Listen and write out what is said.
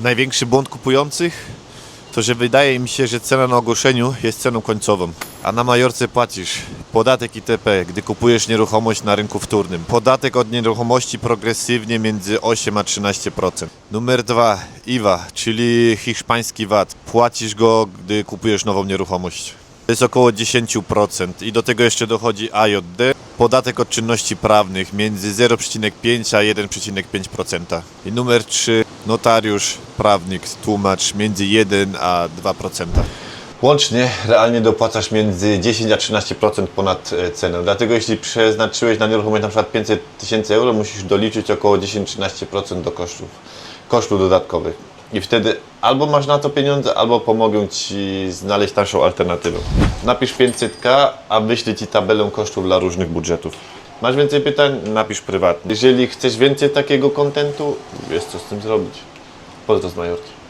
Największy błąd kupujących to, że wydaje mi się, że cena na ogłoszeniu jest ceną końcową, a na Majorce płacisz podatek ITP, gdy kupujesz nieruchomość na rynku wtórnym. Podatek od nieruchomości progresywnie między 8 a 13%. Numer dwa, IVA, czyli hiszpański VAT. Płacisz go, gdy kupujesz nową nieruchomość. To jest około 10% i do tego jeszcze dochodzi AJD, podatek od czynności prawnych między 0,5 a 1,5%. I numer 3, notariusz, prawnik, tłumacz między 1 a 2%. Łącznie realnie dopłacasz między 10 a 13% ponad e, cenę. Dlatego jeśli przeznaczyłeś na nieruchomość na przykład 500 tysięcy euro, musisz doliczyć około 10-13% do kosztów, kosztów dodatkowych. I wtedy albo masz na to pieniądze, albo pomogą Ci znaleźć tańszą alternatywę. Napisz 500k, a wyślę Ci tabelę kosztów dla różnych budżetów. Masz więcej pytań? Napisz prywatnie. Jeżeli chcesz więcej takiego kontentu, wiesz co z tym zrobić. Pozdro z Majorki.